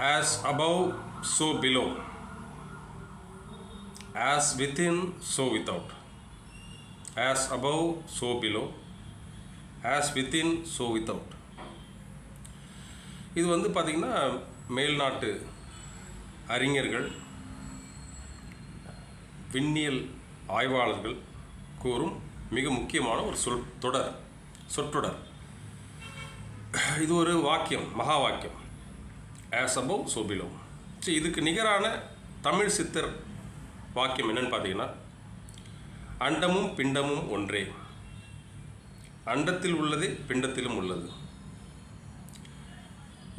as above, so below. As within, so without. As above, so below. As within, so without. இது வந்து பார்த்திங்கன்னா மேல்நாட்டு அறிஞர்கள் விண்ணியல் ஆய்வாளர்கள் கூறும் மிக முக்கியமான ஒரு சொல் தொடர் சொற்றொடர் இது ஒரு வாக்கியம் மகா வாக்கியம் ஆஸ் above ஸோ below. இதுக்கு நிகரான தமிழ் சித்தர் வாக்கியம் என்னன்னு பார்த்தீங்கன்னா அண்டமும் பிண்டமும் ஒன்றே. அண்டத்தில் உள்ளது பிண்டத்திலும் உள்ளது.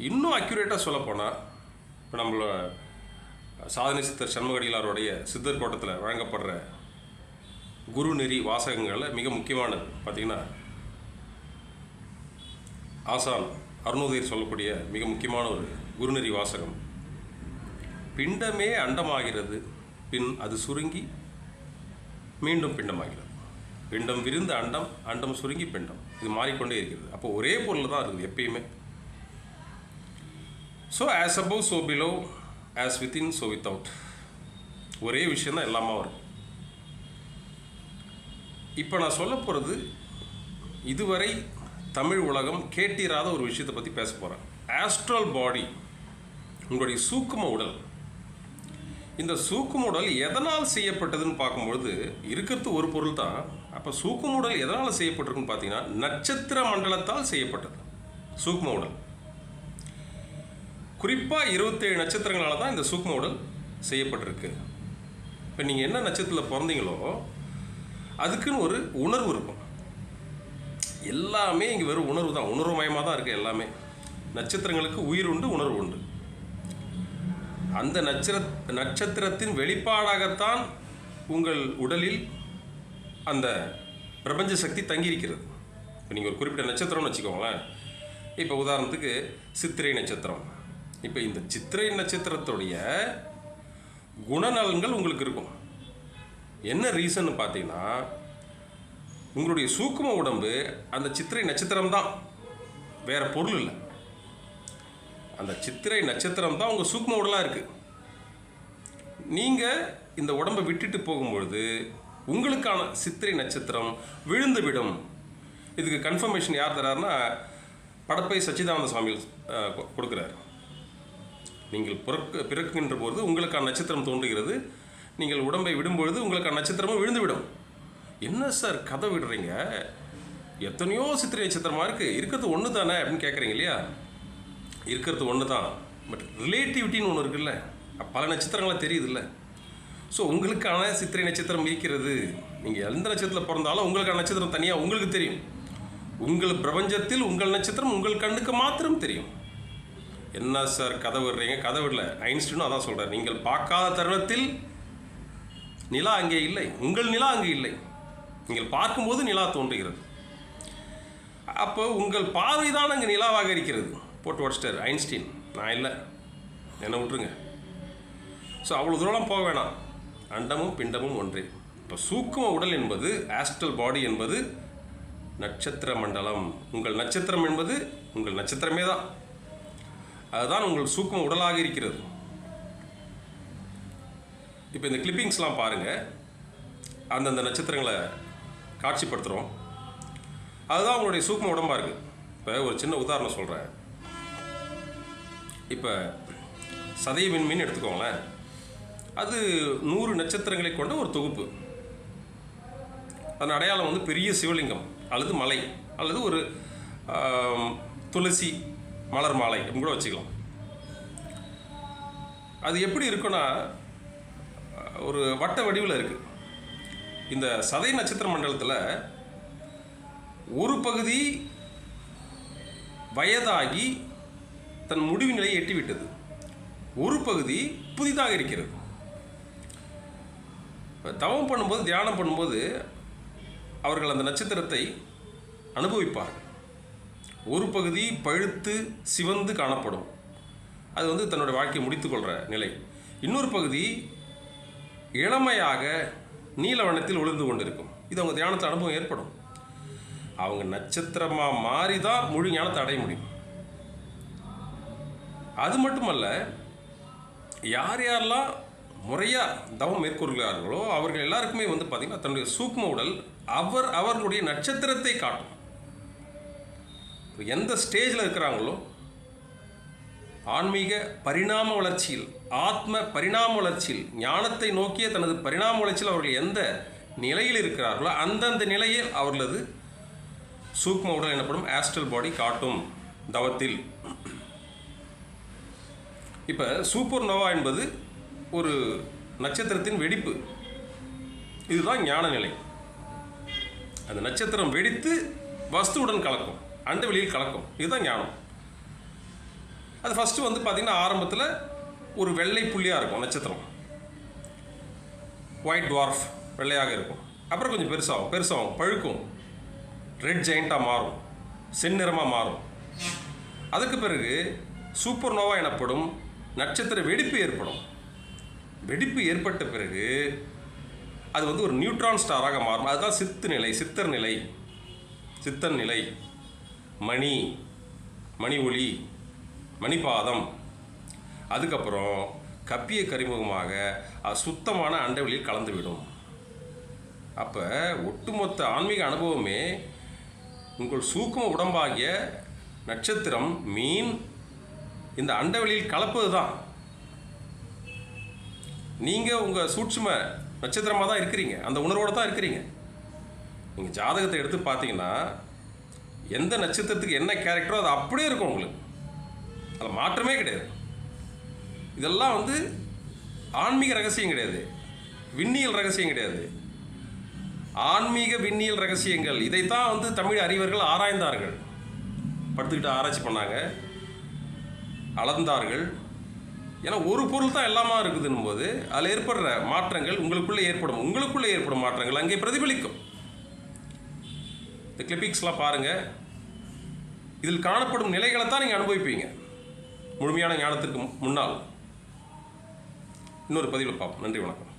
இன்னும் அக்யூரேட்டாக சொல்லப்போனால் இப்போ நம்மளோட சாதனை சித்தர் சண்முகடிகளாருடைய சித்தர் கோட்டத்தில் வழங்கப்படுற குரு நெறி வாசகங்களில் மிக முக்கியமானது. பார்த்திங்கன்னா ஆசான் அருணோதயர் சொல்லக்கூடிய மிக முக்கியமான ஒரு குருநெறி வாசகம். பிண்டமே அண்டமாகிறது பின் அது சுருங்கி மீண்டும் பிண்டமாகிறது. பிண்டம் விரிந்த அண்டம் அண்டம் சுருங்கி பிண்டம். இது மாறிக்கொண்டே இருக்கிறது. அப்போ ஒரே பொருள் தான் இருக்குது எப்பயுமே. So as above so below as within so without ஒரே விஷயந்தான் எல்லாமா வரும். இப்போ நான் சொல்ல போகிறது இதுவரை தமிழ் உலகம் கேட்டிராத ஒரு விஷயத்தை பற்றி பேச போகிறேன் ஆஸ்ட்ரல் பாடி உங்களுடைய சூக்கும உடல். இந்த சூக்கும உடல் எதனால் செய்யப்பட்டதுன்னு பார்க்கும்பொழுது இருக்கிறது ஒரு பொருள் தான். அப்போ சூக்கும உடல் எதனால் செய்யப்பட்டிருக்குன்னு பார்த்தீங்கன்னா நட்சத்திர மண்டலத்தால் செய்யப்பட்டது. சூக்கும உடல். குறிப்பாக இருபத்தேழு நட்சத்திரங்களால் தான் இந்த சூக்ம உடல் செய்யப்பட்டிருக்கு. இப்போ நீங்கள் என்ன நட்சத்திரத்தில் பிறந்தீங்களோ அதுக்குன்னு ஒரு உணர்வு இருக்கும். எல்லாமே இங்கே வெறும் உணர்வு தான். உணர்வுமயமாக தான் இருக்குது எல்லாமே. நட்சத்திரங்களுக்கு உயிர் உண்டு உணர்வு உண்டு. அந்த நட்சத்திர நட்சத்திரத்தின் வெளிப்பாடாகத்தான் உங்கள் உடலில் அந்த பிரபஞ்ச சக்தி தங்கியிருக்கிறது. இப்போ நீங்கள் ஒரு குறிப்பிட்ட நட்சத்திரம்னு வச்சுக்கோங்களேன். இப்போ உதாரணத்துக்கு சித்திரை நட்சத்திரம். இப்போ இந்த சித்திரை நட்சத்திரத்துடைய குணநலன்கள் உங்களுக்கு இருக்கும். என்ன ரீசன் பார்த்தீங்கன்னா உங்களுடைய சூக்கும உடம்பு அந்த சித்திரை நட்சத்திரம் தான் வேறு பொருள் இல்லை. அந்த சித்திரை நட்சத்திரம் தான் உங்கள் சூக்ம உடலாக இருக்குது நீங்கள் இந்த உடம்பை விட்டுட்டு போகும்பொழுது உங்களுக்கான சித்திரை நட்சத்திரம் விழுந்து விடும் இதுக்கு கன்ஃபர்மேஷன் யார் தராருன்னா படப்பை சச்சிதானந்த சுவாமி கொடுக்குறாரு. நீங்கள் பிறக்க பிறக்குகின்ற போது உங்களுக்கான நட்சத்திரம் தோன்றுகிறது. நீங்கள் உடம்பை விடும்பொழுது உங்களுக்கான நட்சத்திரமும் விழுந்து விடும் என்ன சார் கதை விடுறீங்க? எத்தனையோ சித்திரை நட்சத்திரமாக இருக்குது இருக்கிறது ஒன்று தானே அப்படின்னு கேட்குறீங்க இல்லையா? இருக்கிறது ஒன்று தான். பட் ரிலேட்டிவிட்டின்னு ஒன்று இருக்குல்ல பல நட்சத்திரங்களாக தெரியுதுல்ல. ஸோ உங்களுக்கான சித்திரை நட்சத்திரம் இருக்கிறது. நீங்கள் எந்த நட்சத்திரத்தில் பிறந்தாலும் உங்களுக்கான நட்சத்திரம் தனியாக உங்களுக்கு தெரியும். உங்கள் பிரபஞ்சத்தில் உங்கள் நட்சத்திரம் உங்கள் கண்ணுக்கு மாத்திரம் தெரியும். என்ன சார் கதை விடுறீங்க? கதை விடல. ஐன்ஸ்டீனும் அதான் சொல்கிறார் நீங்கள் பார்க்காத தருணத்தில் நிலா அங்கே இல்லை. உங்கள் நிலா அங்கே இல்லை. நீங்கள் பார்க்கும்போது நிலா தோன்றுகிறது. அப்போ உங்கள் பார்வை தான் அங்கே நிலாவாக இருக்கிறது. போட்டு உடச்சிட்டார். ஐன்ஸ்டீன். நான் இல்லை. என்னை விட்டுருங்க. ஸோ அவ்வளோ தூரம்லாம் போக வேணாம். அண்டமும் பிண்டமும் ஒன்றே. இப்போ சூக்கும உடல் என்பது ஆஸ்ட்ரல் பாடி என்பது நட்சத்திர மண்டலம். உங்கள் நட்சத்திரம் என்பது உங்கள் நட்சத்திரமே தான். அதுதான் உங்கள் சூக்கும உடலாக இருக்கிறது. இப்போ இந்த கிளிப்பிங்ஸ்லாம் பாருங்கள் அந்தந்த நட்சத்திரங்களை காட்சிப்படுத்துகிறோம் அதுதான் உங்களுடைய சூக்கும உடம்பாக இருக்குது இப்போ ஒரு சின்ன உதாரணம் சொல்கிறேன் இப்போ சதய விண்மீன் எடுத்துக்கோங்களேன். அது நூறு நட்சத்திரங்களை கொண்ட ஒரு தொகுப்பு. அதன் அடையாளம் வந்து பெரிய சிவலிங்கம் அல்லது மலை அல்லது ஒரு துளசி மலர் மாலை அப்படின்னு கூட வச்சுக்கலாம். அது எப்படி இருக்குன்னா ஒரு வட்ட வடிவில் இருக்குது இந்த சதை நட்சத்திர மண்டலத்தில் ஒரு பகுதி வயதாகி தன் முடிவு நிலையை எட்டிவிட்டது. ஒரு பகுதி புதிதாக இருக்கிறது. தவம் பண்ணும்போது தியானம் பண்ணும்போது அவர்கள் அந்த நட்சத்திரத்தை அனுபவிப்பார்கள். ஒரு பகுதி பழுத்து சிவந்து காணப்படும். அது வந்து தன்னுடைய வாழ்க்கையை முடித்துக்கொள்கிற நிலை. இன்னொரு பகுதி இளமையாக நீல வண்ணத்தில் ஒளிர்ந்து கொண்டிருக்கும். இது அவங்க தியானத்தில் அனுபவம் ஏற்படும். அவங்க நட்சத்திரமாக மாறி தான் முழு ஞானத்தை அடைய முடியும். அது மட்டுமல்ல யார் யாரெல்லாம் முறையாக தவம் மேற்கொள்கிறார்களோ அவர்கள் எல்லாருக்குமே வந்து பார்த்திங்கன்னா தன்னுடைய சூக்ம உடல் அவர் அவர்களுடைய நட்சத்திரத்தை காட்டும். எந்த ஸ்டேஜில் இருக்கிறாங்களோ ஆன்மீக பரிணாம வளர்ச்சியில் ஆத்ம பரிணாம வளர்ச்சியில் ஞானத்தை நோக்கிய தனது பரிணாம வளர்ச்சியில் அவர்கள் எந்த நிலையில் இருக்கிறார்களோ அந்தந்த நிலையில் அவர்களது சூக்ம உடல் எனப்படும் ஆஸ்ட்ரல் பாடி காட்டும் தவத்தில். இப்போ சூப்பர் நோவா என்பது ஒரு நட்சத்திரத்தின் வெடிப்பு. இதுதான் ஞான நிலை. அந்த நட்சத்திரம் வெடித்து வஸ்துவுடன் கலக்கும் அந்த வெளியில் கலக்கும். இதுதான் ஞானம். அது ஃபஸ்ட்டு வந்து பார்த்திங்கன்னா ஆரம்பத்தில் ஒரு வெள்ளை புள்ளியாக இருக்கும் நட்சத்திரம். ஒயிட் டுவார்ஃப் வெள்ளையாக இருக்கும். அப்புறம் கொஞ்சம் பெருசாகும் பெருசாகும் பழுக்கும். ரெட் ஜெயிண்ட்டாக மாறும் செந்நிறமாக மாறும். அதுக்கு பிறகு சூப்பர் நோவா எனப்படும் நட்சத்திர வெடிப்பு ஏற்படும். வெடிப்பு ஏற்பட்ட பிறகு அது வந்து ஒரு நியூட்ரான் ஸ்டாராக மாறும். அதுதான் சித்து நிலை சித்தர் நிலை சித்தன் நிலை மணி மணி ஒளி மணிபாதம். அதுக்கப்புறம் கப்பிய கரிமுகமாக அது சுத்தமான அண்டவெளியில் கலந்துவிடும். அப்போ ஒட்டுமொத்த ஆன்மீக அனுபவமே உங்கள் சூக்கும உடம்பாகிய நட்சத்திரம் மீன் இந்த அண்டவெளியில் கலப்பது தான் நீங்கள் உங்கள் சூட்சும நட்சத்திரமாக தான் இருக்கிறீங்க. அந்த உணர்வோடு தான் இருக்கிறீங்க. நீங்கள் ஜாதகத்தை எடுத்து பார்த்தீங்கன்னா எந்த நட்சத்திரத்துக்கு என்ன கேரக்டரோ அது அப்படியே இருக்கும் உங்களுக்கு. அதில் மாற்றமே கிடையாது. இதெல்லாம் வந்து ஆன்மீக ரகசியம் கிடையாது. விண்ணியல் ரகசியம் கிடையாது. ஆன்மீக விண்ணியல் ரகசியங்கள். இதைத்தான் வந்து தமிழ் அறிவர்கள் ஆராய்ந்தார்கள். படுத்துக்கிட்டு ஆராய்ச்சி பண்ணாங்க. அளந்தார்கள். ஏன்னா ஒரு பொருள் தான் எல்லாமா இருக்குதுன்னும் போது அதில் ஏற்படுற மாற்றங்கள் உங்களுக்குள்ளே ஏற்படும். உங்களுக்குள்ளே ஏற்படும் மாற்றங்கள் அங்கே பிரதிபலிக்கும். இந்த கிளிப்பிக்ஸ்லாம் பாருங்கள் இதில் காணப்படும் நிலைகளை தான் நீங்கள் அனுபவிப்பீங்க. முழுமையான ஞானத்திற்கு முன்னால். இன்னொரு பதிவில் பார்ப்போம். நன்றி வணக்கம்.